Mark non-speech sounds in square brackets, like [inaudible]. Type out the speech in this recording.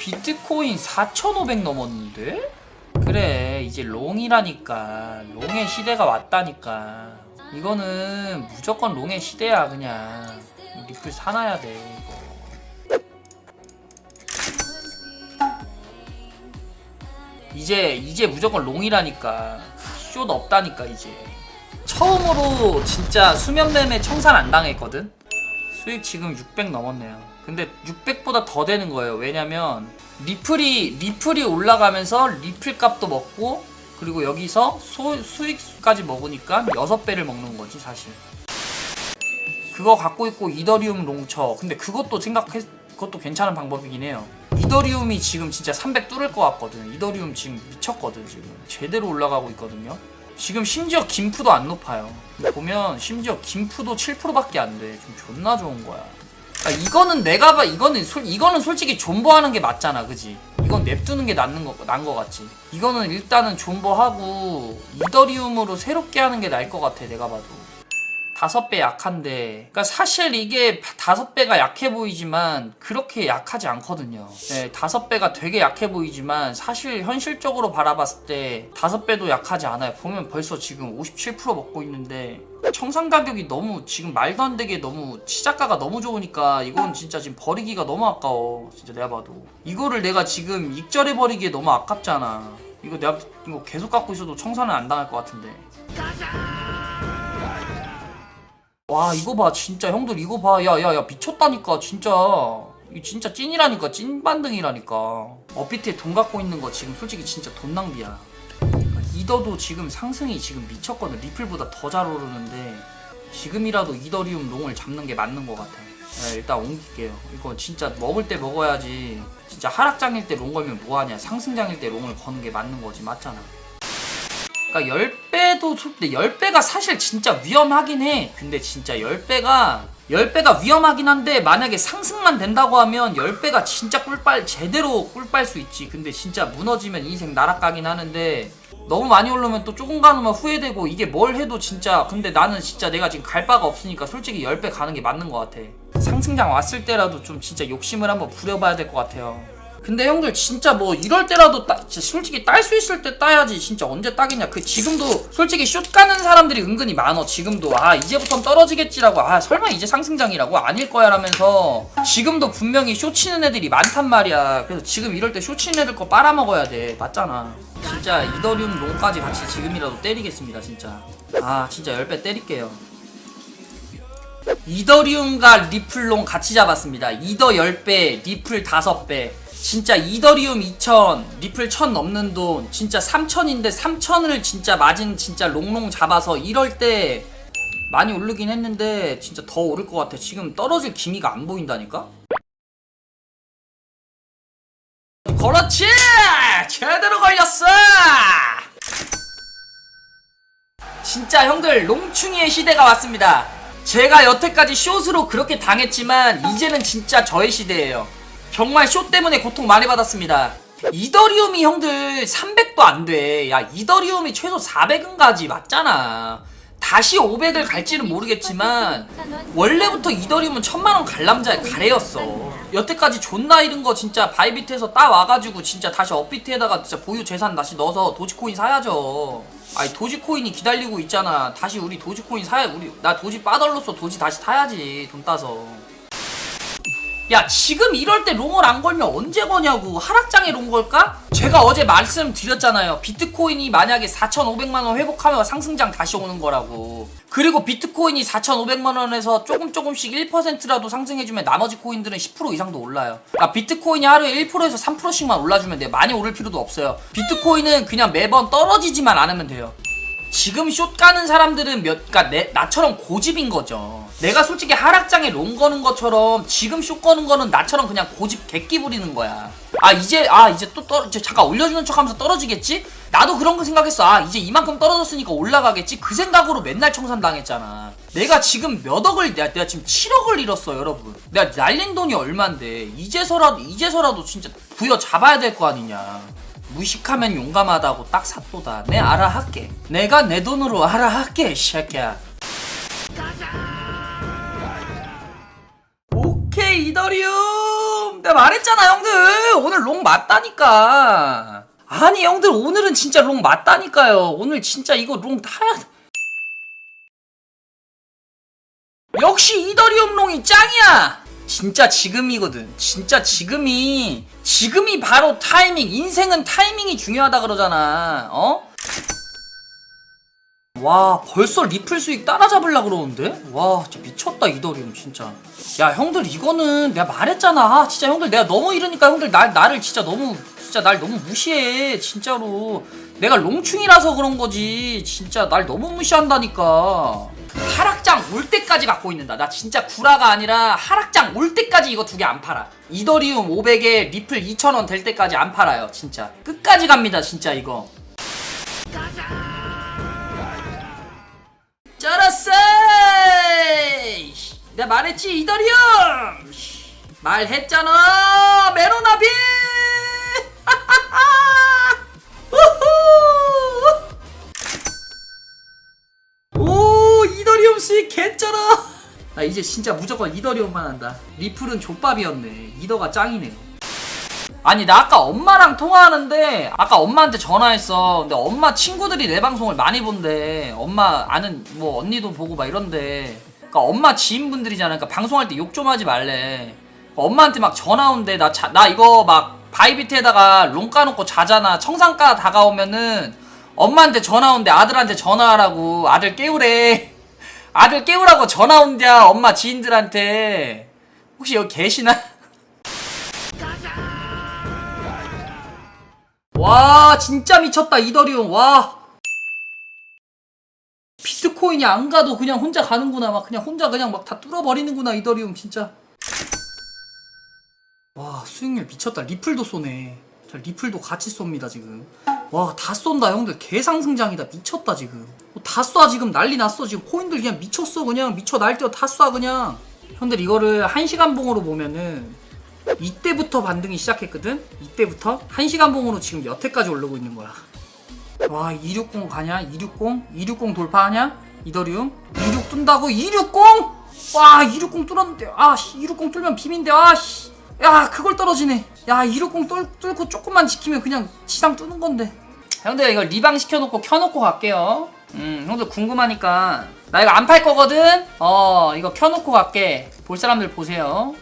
비트코인 4,500 넘었는데? 그래 이제 롱이라니까. 롱의 시대가 왔다니까. 이거는 무조건 롱의 시대야 그냥. 리플 사놔야 돼 이거. 이제 이제 무조건 롱이라니까. 숏 없다니까 이제. 처음으로 진짜 수면 매매 청산 안 당했거든 수익 지금 600 넘었네요. 근데 600보다 더 되는 거예요. 왜냐면 리플이 리플이 올라가면서 리플 값도 먹고 그리고 여기서 소, 수익까지 먹으니까 6배를 먹는 거지 사실. 그거 갖고 있고 이더리움 롱쳐 근데 그것도 생각해 그것도 괜찮은 방법이긴 해요. 이더리움이 지금 진짜 300 뚫을 것 같거든. 이더리움 지금 미쳤거든 지금. 제대로 올라가고 있거든요 지금 심지어 김프도 안 높아요. 보면 심지어 김프도 7%밖에 안돼좀 존나 좋은 거야. 아, 이거는 내가 봐 이거는 솔 이거는 솔직히 존버하는 게 맞잖아 그지? 이건 냅두는 게 낫는 거 난거 같지? 이거는 일단은 존버하고 이더리움으로 새롭게 하는 게 나을 것 같아 내가 봐도 다섯 배 약한데. 그러니까 사실 이게 다섯 배가 약해 보이지만 그렇게 약하지 않거든요. 네, 다섯 배가 되게 약해 보이지만 사실 현실적으로 바라봤을 때 다섯 배도 약하지 않아요. 보면 벌써 지금 57% 먹고 있는데 청산 가격이 너무 지금 말도 안 되게 너무 시작가가 너무 좋으니까 이건 진짜 지금 버리기가 너무 아까워. 진짜 내가 봐도. 이거를 내가 지금 익절해 버리기에 너무 아깝잖아. 이거 내가 이거 계속 갖고 있어도 청산은 안 당할 것 같은데 와 이거 봐. 진짜 형들 이거 봐. 야 야 야 미쳤다니까 진짜. 이 진짜 찐이라니까 찐반등이라니까. 업비트에 돈 갖고 있는 거 지금 솔직히 진짜 돈 낭비야. 이더도 지금 상승이 지금 미쳤거든. 리플보다 더 잘 오르는데 지금이라도 이더리움 롱을 잡는 게 맞는 것 같아. 네, 일단 옮길게요. 이거 진짜 먹을 때 먹어야지. 진짜 하락장일 때 롱 걸면 뭐하냐. 상승장일 때 롱을 거는 게 맞는 거지. 맞잖아. 그러니까 10배 도 근데 10배가 사실 진짜 위험하긴 해. 근데 진짜 10배가 10배가 위험하긴 한데 만약에 상승만 된다고 하면 10배가 진짜 꿀빨 제대로 꿀빨 수 있지. 근데 진짜 무너지면 인생 나락가긴 하는데 너무 많이 오르면 또 조금 가면 후회되고 이게 뭘 해도 진짜 근데 나는 진짜 내가 지금 갈 바가 없으니까 솔직히 10배 가는 게 맞는 것 같아. 상승장 왔을 때라도 좀 진짜 욕심을 한번 부려봐야 될 것 같아요. 근데 형들 진짜 뭐 이럴 때라도 따, 솔직히 딸 수 있을 때 따야지 진짜 언제 따겠냐. 그 지금도 솔직히 슛 가는 사람들이 은근히 많어 지금도. 아 이제부터 떨어지겠지라고. 아 설마 이제 상승장이라고? 아닐 거야 라면서 지금도 분명히 쇼 치는 애들이 많단 말이야. 그래서 지금 이럴 때 쇼 치는 애들 거 빨아먹어야 돼. 맞잖아. 진짜 이더리움 롱까지 같이 지금이라도 때리겠습니다 진짜. 아 진짜 10배 때릴게요. 이더리움과 리플 롱 같이 잡았습니다. 이더 10배, 리플 5배. 진짜 이더리움 2000, 리플 1000 넘는 돈, 진짜 3000인데 3000을 진짜 맞은 진짜 롱롱 잡아서 이럴 때 많이 오르긴 했는데 진짜 더 오를 것 같아. 지금 떨어질 기미가 안 보인다니까? 그렇지! 제대로 걸렸어! 진짜 형들 롱충이의 시대가 왔습니다. 제가 여태까지 숏으로 그렇게 당했지만 이제는 진짜 저의 시대예요. 정말 숏 때문에 고통 많이 받았습니다. 이더리움이 형들 300도 안 돼. 야 이더리움이 최소 400은 가지 맞잖아. 다시 500을 갈지는 모르겠지만 원래부터 이더리움은 천만 원 갈 남자 가래였어. 여태까지 존나 잃은 거 진짜 바이비트에서 따 와가지고 진짜 다시 업비트에다가 진짜 보유 재산 다시 넣어서 도지코인 사야죠. 아니 도지코인이 기다리고 있잖아. 다시 우리 도지코인 사야 우리 나 도지 빠덜로서 도지 다시 타야지 돈 따서. 야 지금 이럴 때 롱을 안 걸면 언제 거냐고. 하락장에 롱 걸까? 제가 어제 말씀드렸잖아요. 비트코인이 만약에 4,500만원 회복하면 상승장 다시 오는 거라고. 그리고 비트코인이 4,500만원에서 조금 조금씩 1%라도 상승해주면 나머지 코인들은 10% 이상도 올라요. 아 비트코인이 하루에 1%에서 3%씩만 올라주면 돼요. 많이 오를 필요도 없어요. 비트코인은 그냥 매번 떨어지지만 않으면 돼요 지금 숏 가는 사람들은 몇, 그니까 내, 나처럼 고집인 거죠. 내가 솔직히 하락장에 롱 거는 것처럼 지금 숏 거는 거는 나처럼 그냥 고집 객기 부리는 거야. 아, 이제, 아, 이제 또 떨어, 이제 잠깐 올려주는 척 하면서 떨어지겠지? 나도 그런 거 생각했어. 아, 이제 이만큼 떨어졌으니까 올라가겠지? 그 생각으로 맨날 청산 당했잖아. 내가 지금 몇 억을, 내가, 내가 지금 7억을 잃었어, 여러분. 내가 날린 돈이 얼만데, 이제서라도, 이제서라도 진짜 부여 잡아야 될 거 아니냐. 무식하면 용감하다고 딱 삿도다. 내 알아 할게. 내가 내 돈으로 알아 할게, 이 새끼야. 오케이, 이더리움! 내가 말했잖아 형들 오늘 롱 맞다니까 아니 형들 오늘은 진짜 롱 맞다니까요 오늘 진짜 이거 롱 타야 돼. 역시 이더리움 롱이 짱이야 진짜 지금이거든. 진짜 지금이 지금이 바로 타이밍 인생은 타이밍이 중요하다 그러잖아. 어? 와 벌써 리플 수익 따라잡으려 그러는데? 와 진짜 미쳤다 이더리움 진짜. 야 형들 이거는 내가 말했잖아 아, 진짜 형들 내가 너무 이러니까 형들 날, 나를 진짜 너무 진짜 날 너무 무시해 진짜로. 내가 롱충이라서 그런 거지. 진짜 날 너무 무시한다니까 하락장 올 때까지 갖고 있는다 나 진짜 구라가 아니라 하락장 올 때까지 이거 두 개 안 팔아 이더리움 500에 리플 2000원 될 때까지 안 팔아요 진짜 끝까지 갑니다 진짜 이거 쩔었어! 내가 말했지 이더리움! 말했잖아 메로나비! 나 이제 진짜 무조건 이더리움만 한다. 리플은 족밥이었네. 이더가 짱이네. 아니 나 아까 엄마랑 통화하는데 아까 엄마한테 전화했어. 근데 엄마 친구들이 내 방송을 많이 본대. 엄마 아는 뭐 언니도 보고 막 이런데. 그러니까 엄마 지인분들이잖아. 그러니까 방송할 때 욕 좀 하지 말래. 엄마한테 막 전화 온대. 나, 자, 나 이거 막 바이비트에다가 롱 까놓고 자잖아. 청산가 다가오면은 엄마한테 전화 온대. 아들한테 전화하라고. 아들 깨우래 아들 깨우라고 전화 온대 엄마 지인들한테. 혹시 여기 계시나? [laughs] 와 진짜 미쳤다 이더리움. 와. 비트코인이 안 가도 그냥 혼자 가는구나. 막 그냥 혼자 그냥 막 다 뚫어버리는구나 이더리움 진짜. 와 수익률 미쳤다. 리플도 쏘네. 자, 리플도 같이 쏩니다 지금 와 다 쏜다 형들 개상승장이다 미쳤다 지금 뭐다쏴 지금 난리 났어 지금 코인들 그냥 미쳤어 그냥 미쳐 날뛰어 다 쏴 그냥 형들 이거를 1시간 봉으로 보면은 이때부터 반등이 시작했거든? 이때부터? 1시간 봉으로 지금 여태까지 오르고 있는 거야. 와, 260 가냐? 260? 260 돌파하냐? 이더리움? 26 뜬다고? 260? 와, 260 뚫었는데. 아, 씨, 260 뚫면 비민데. 아, 씨. 야, 그걸 떨어지네. 야, 260 뚫, 뚫고 조금만 지키면 그냥 지상 뚫는 건데. 형들 이거 리방 시켜놓고 켜놓고 갈게요. 음, 형들 궁금하니까. 나 이거 안 팔 거거든? 어, 이거 켜놓고 갈게. 볼 사람들 보세요.